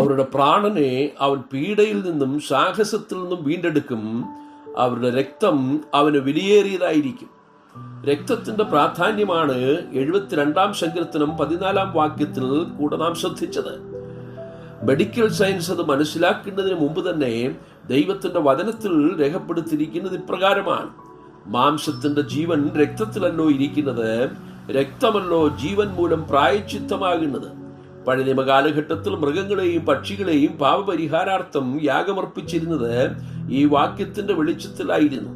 അവരുടെ പ്രാണനെ അവൻ പീഡയിൽ നിന്നും സാഹസത്തിൽ നിന്നും വീണ്ടെടുക്കും. അവരുടെ രക്തം അവന് വിലയേറിയതായിരിക്കും. രക്തത്തിന്റെ പ്രാധാന്യമാണ് എഴുപത്തിരണ്ടാം സങ്കീർത്തനം പതിനാലാം വാക്യത്തിൽ കൂടെ നാം ശ്രദ്ധിച്ചത്. മെഡിക്കൽ സയൻസ് അത് മനസ്സിലാക്കുന്നതിന് മുമ്പ് തന്നെ ദൈവത്തിന്റെ വചനത്തിൽ രേഖപ്പെടുത്തിയിരിക്കുന്നത് ഇപ്രകാരമാണ്. മാംസത്തിന്റെ ജീവൻ രക്തത്തിലല്ലോ ഇരിക്കുന്നത് രക്തമല്ലോ ജീവൻ മൂലം പ്രായച്ചിത്തമാകുന്നത്. പഴയ നിയമ കാലഘട്ടത്തിൽ മൃഗങ്ങളെയും പക്ഷികളെയും പാപപരിഹാരാർത്ഥം യാഗമർപ്പിച്ചിരുന്നത് ഈ വാക്യത്തിന്റെ വെളിച്ചത്തിലായിരുന്നു.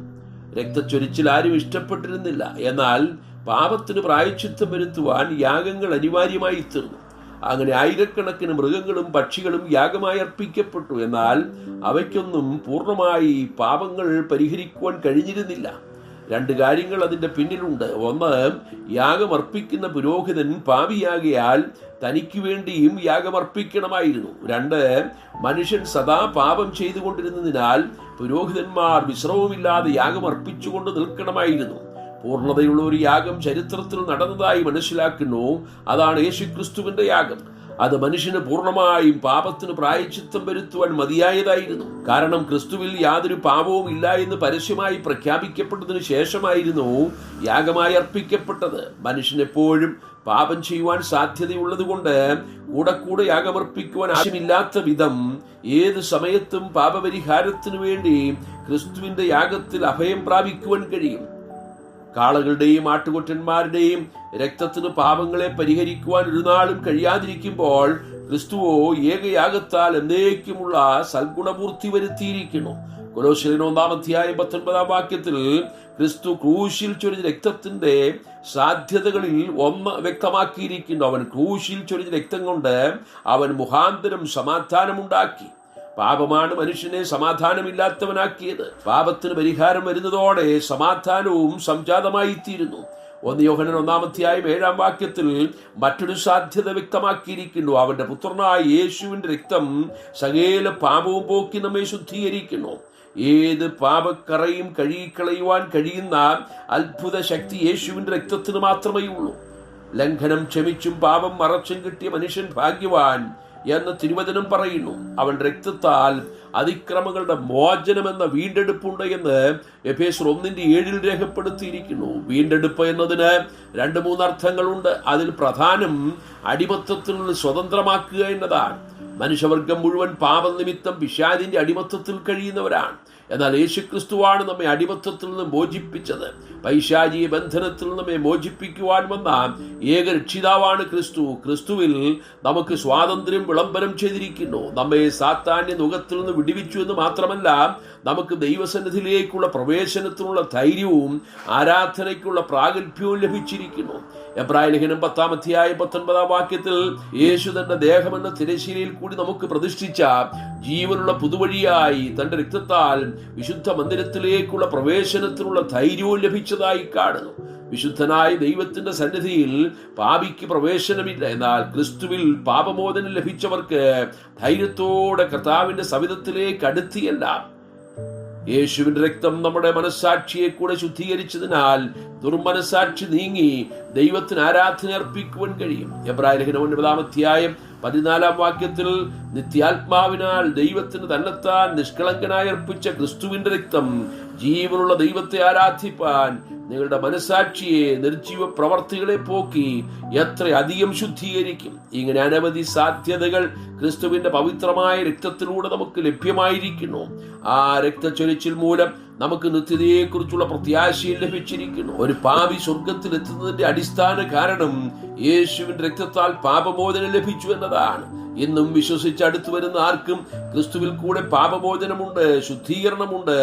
രക്തച്ചൊരിച്ചിൽ ആരും ഇഷ്ടപ്പെട്ടിരുന്നില്ല. എന്നാൽ പാപത്തിന് പ്രായച്ചിത്തം വരുത്തുവാൻ യാഗങ്ങൾ അനിവാര്യമായി തീർന്നു. അങ്ങനെ ആയിരക്കണക്കിന് മൃഗങ്ങളും പക്ഷികളും യാഗമായി അർപ്പിക്കപ്പെട്ടു. എന്നാൽ അവയ്ക്കൊന്നും പൂർണമായി പാപങ്ങൾ പരിഹരിക്കുവാൻ കഴിഞ്ഞിരുന്നില്ല. രണ്ട് കാര്യങ്ങൾ അതിന്റെ പിന്നിലുണ്ട്. ഒന്ന് യാഗമർപ്പിക്കുന്ന പുരോഹിതൻ പാപിയാകിയാൽ തനിക്ക് വേണ്ടിയും യാഗമർപ്പിക്കണമായിരുന്നു രണ്ട് മനുഷ്യൻ സദാ പാപം ചെയ്തുകൊണ്ടിരുന്നതിനാൽ പുരോഹിതന്മാർ വിശ്രമമില്ലാതെ യാഗമർപ്പിച്ചുകൊണ്ട് നിൽക്കണമായിരുന്നു. പൂർണതയുള്ള ഒരു യാഗം ചരിത്രത്തിൽ നടന്നതായി മനസ്സിലാക്കുന്നു. അതാണ് യേശുക്രിസ്തുവിന്റെ യാഗം. അത് മനുഷ്യന് പൂർണമായും പാപത്തിന് പ്രായച്ചിത്തം വരുത്തുവാൻ മതിയായതായിരുന്നു. കാരണം ക്രിസ്തുവിൽ യാതൊരു പാപവും ഇല്ല എന്ന് പരസ്യമായി പ്രഖ്യാപിക്കപ്പെട്ടതിനു ശേഷമായിരുന്നു യാഗമായി അർപ്പിക്കപ്പെട്ടത്. മനുഷ്യനെപ്പോഴും പാപം ചെയ്യുവാൻ സാധ്യതയുള്ളത് കൊണ്ട് കൂടെ കൂടെ യാഗമർപ്പിക്കുവാൻ ആവശ്യമില്ലാത്ത വിധം ഏത് സമയത്തും പാപപരിഹാരത്തിനു വേണ്ടി ക്രിസ്തുവിന്റെ യാഗത്തിൽ അഭയം പ്രാപിക്കുവാൻ കഴിയും. കാളകളുടെയും ആട്ടുകൊറ്റന്മാരുടെയും രക്തത്തിന് പാപങ്ങളെ പരിഹരിക്കുവാൻ ഒരു നാളും കഴിയാതിരിക്കുമ്പോൾ ക്രിസ്തുവോ ഏകയാഗത്താൽ എന്നേക്കുമുള്ള സൽഗുണപൂർത്തി വരുത്തിയിരിക്കുന്നു. കൊലോശലിന് ഒന്നാം അധ്യായം പത്തൊൻപതാം വാക്യത്തിൽ ക്രിസ്തു ക്രൂശിൽ ചൊരിഞ്ഞ രക്തത്തിന്റെ സാധ്യതകളിൽ ഒന്ന് വ്യക്തമാക്കിയിരിക്കുന്നു. അവൻ ക്രൂശിൽ ചൊരിഞ്ഞ രക്തം കൊണ്ട് അവൻ മുഖാന്തരം സമാധാനമുണ്ടാക്കി. പാപമാണ് മനുഷ്യനെ സമാധാനമില്ലാത്തവനാക്കിയത്. പാപത്തിന് പരിഹാരം വരുന്നതോടെ സമാധാനവും സംജാതമായിത്തീരുന്നു. ഒന്ന് യോഹനൻ ഒന്നാമധ്യായം ഏഴാം വാക്യത്തിൽ മറ്റൊരു സാധ്യത വ്യക്തമാക്കിയിരിക്കുന്നു. അവന്റെ പുത്രനായ യേശുവിന്റെ രക്തം സകേല പാപവും പോക്കി നമ്മെ ശുദ്ധീകരിക്കുന്നു. ഏത് പാപക്കറയും കഴുകിക്കളയുവാൻ കഴിയുന്ന അത്ഭുത ശക്തി യേശുവിന്റെ രക്തത്തിന് മാത്രമേ ഉള്ളൂ ലംഘനം ക്ഷമിച്ചും പാപം മറച്ചും കിട്ടിയ മനുഷ്യൻ ഭാഗ്യവാൻ എന്ന് തിരുവചനം പറയുന്നു. അവൻ രക്തത്താൽ അതിക്രമങ്ങളുടെ മോചനം എന്ന വീണ്ടെടുപ്പുണ്ട് എന്ന് എഫേസർ ഒന്നിന്റെ ഏഴിൽ രേഖപ്പെടുത്തിയിരിക്കുന്നു. വീണ്ടെടുപ്പ് എന്നതിന് രണ്ട് മൂന്നർത്ഥങ്ങളുണ്ട് അതിൽ പ്രധാനം അടിമത്തത്തിൽ നിന്ന് സ്വതന്ത്രമാക്കുക എന്നതാണ്. മനുഷ്യവർഗം മുഴുവൻ പാപനിമിത്തം പിശാദിന്റെ അടിമത്തത്തിൽ കഴിയുന്നവരാണ്. എന്നാൽ യേശുക്രിസ്തുവാണ് നമ്മെ അടിമത്തത്തിൽ നിന്ന് മോചിപ്പിച്ചത്. പൈശാചിക ബന്ധനത്തിൽ നമ്മെ മോചിപ്പിക്കുവാൻ വന്ന ഏക രക്ഷിതാവാണ് ക്രിസ്തു. ക്രിസ്തുവിൽ നമുക്ക് സ്വാതന്ത്ര്യം വിളംബരം ചെയ്തിരിക്കുന്നു. നമ്മെ സാത്താന്യ മുഖത്തിൽ നിന്ന് വിടിവിച്ചു എന്ന് മാത്രമല്ല നമുക്ക് ദൈവസന്നിധിയിലേക്കുള്ള പ്രവേശനത്തിനുള്ള ധൈര്യവും ആരാധനയ്ക്കുള്ള പ്രാഗൽഭ്യവും ലഭിച്ചിരിക്കുന്നു. എബ്രായ ലേഖനം പത്താം അധ്യായം പത്തൊൻപതാം വാക്യത്തിൽ യേശു തന്റെ ദേഹമെന്ന തിരശ്ശീലയിൽ കൂടി നമുക്ക് പ്രതിഷ്ഠിച്ച ജീവനുള്ള പുതുവഴിയായി തന്റെ രക്തത്താൽ വിശുദ്ധ മന്ദിരത്തിലേക്കുള്ള പ്രവേശനത്തിനുള്ള ധൈര്യവും ലഭിച്ചതായി കാണുന്നു. വിശുദ്ധനായ ദൈവത്തിന്റെ സന്നിധിയിൽ പാപിക്ക് പ്രവേശനമില്ല. എന്നാൽ ക്രിസ്തുവിൽ പാപമോചനം ലഭിച്ചവർക്ക് ധൈര്യത്തോടെ കർത്താവിന്റെ സവിധത്തിലേക്ക് അടുത്തിയല്ല. യേശുവിന്റെ രക്തം നമ്മുടെ മനസ്സാക്ഷിയെ കൂടെ ശുദ്ധീകരിച്ചതിനാൽ ദുർമനസാക്ഷി നീങ്ങി ദൈവത്തിന് ആരാധന അർപ്പിക്കുവാൻ കഴിയും. എബ്രാഹിം ലേഖനം ഒൻപതാം അധ്യായം പതിനാലാം വാക്യത്തിൽ നിത്യാത്മാവിനാൽ ദൈവത്തിന് തന്നെത്താൻ നിഷ്കളങ്കനായി അർപ്പിച്ച ക്രിസ്തുവിന്റെ രക്തം ജീവനുള്ള ദൈവത്തെ ആരാധിപ്പാൻ നിങ്ങളുടെ മനസാക്ഷിയെ നിർജീവ പ്രവർത്തികളെ പോക്കി എത്ര അധികം ശുദ്ധീകരിക്കും. ഇങ്ങനെ അനവധി സാധ്യതകൾ ക്രിസ്തുവിന്റെ പവിത്രമായ രക്തത്തിലൂടെ നമുക്ക് ലഭ്യമായിരിക്കുന്നു. ആ രക്തച്ചൊരിച്ചിൽ മൂലം നമുക്ക് നിത്യതയെക്കുറിച്ചുള്ള പ്രത്യാശയും ലഭിച്ചിരിക്കുന്നു. ഒരു പാപി സ്വർഗത്തിൽ എത്തുന്നതിന്റെ അടിസ്ഥാന കാരണം യേശുവിന്റെ രക്തത്താൽ പാപമോചനം ലഭിച്ചു എന്നതാണ്. ഇന്നും വിശ്വസിച്ച് അടുത്തു വരുന്ന ആർക്കും ക്രിസ്തുവിൽ കൂടെ പാപമോചനമുണ്ട് ശുദ്ധീകരണമുണ്ട്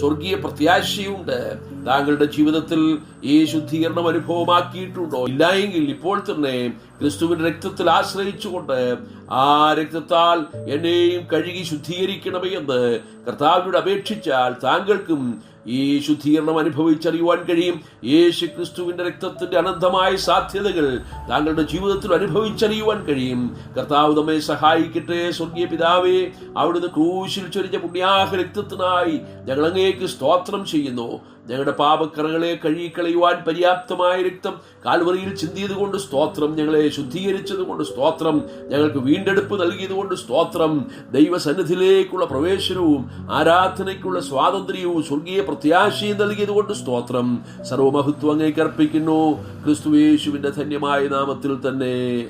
സ്വർഗീയ പ്രത്യാശയുണ്ട്. താങ്കളുടെ ജീവിതത്തിൽ ഈ ശുദ്ധീകരണം അനുഭവമാക്കിയിട്ടുണ്ടോ? ഇല്ലായെങ്കിൽ ഇപ്പോൾ തന്നെ ക്രിസ്തുവിന്റെ രക്തത്തിൽ ആശ്രയിച്ചുകൊണ്ട് ആ രക്തത്താൽ എന്നെയും കഴുകി ശുദ്ധീകരിക്കണമെന്ന് കർത്താവിനോട് അപേക്ഷിച്ചാൽ താങ്കൾക്കും ഈ ശുദ്ധീകരണം അനുഭവിച്ചറിയുവാൻ കഴിയും. യേശു ക്രിസ്തുവിന്റെ രക്തത്തിന്റെ അനന്തമായ സാധ്യതകൾ താങ്കളുടെ ജീവിതത്തിൽ അനുഭവിച്ചറിയുവാൻ കഴിയും. കർത്താവ് നമ്മെ സഹായിക്കട്ടെ സ്വർഗീയ പിതാവേ. അവിടുന്ന് ക്രൂശിൽ ചൊരിഞ്ഞ പുണ്യാഹ രക്തത്തിനായി ഞങ്ങൾ അങ്ങേക്ക് സ്തോത്രം ചെയ്യുന്നു. ഞങ്ങളുടെ പാപക്കറകളെ കഴുകിക്കളയുവാൻ പര്യാപ്തമായ രക്തം കാൽവറിയിൽ ചിന്തിയത് കൊണ്ട് സ്തോത്രം ഞങ്ങളെ ശുദ്ധീകരിച്ചത് കൊണ്ട് സ്തോത്രം ഞങ്ങൾക്ക് വീണ്ടെടുപ്പ് നൽകിയത് കൊണ്ട് സ്തോത്രം. ദൈവസന്നിധിയിലേക്കുള്ള പ്രവേശനവും ആരാധനയ്ക്കുള്ള സ്വാതന്ത്ര്യവും സ്വർഗീയ പ്രത്യാശയും നൽകിയത് കൊണ്ട് സ്തോത്രം. സർവമഹത്വം അങ്ങേക്ക് അർപ്പിക്കുന്നു. ക്രിസ്തുവേശുവിന്റെ ധന്യമായ നാമത്തിൽ തന്നെ.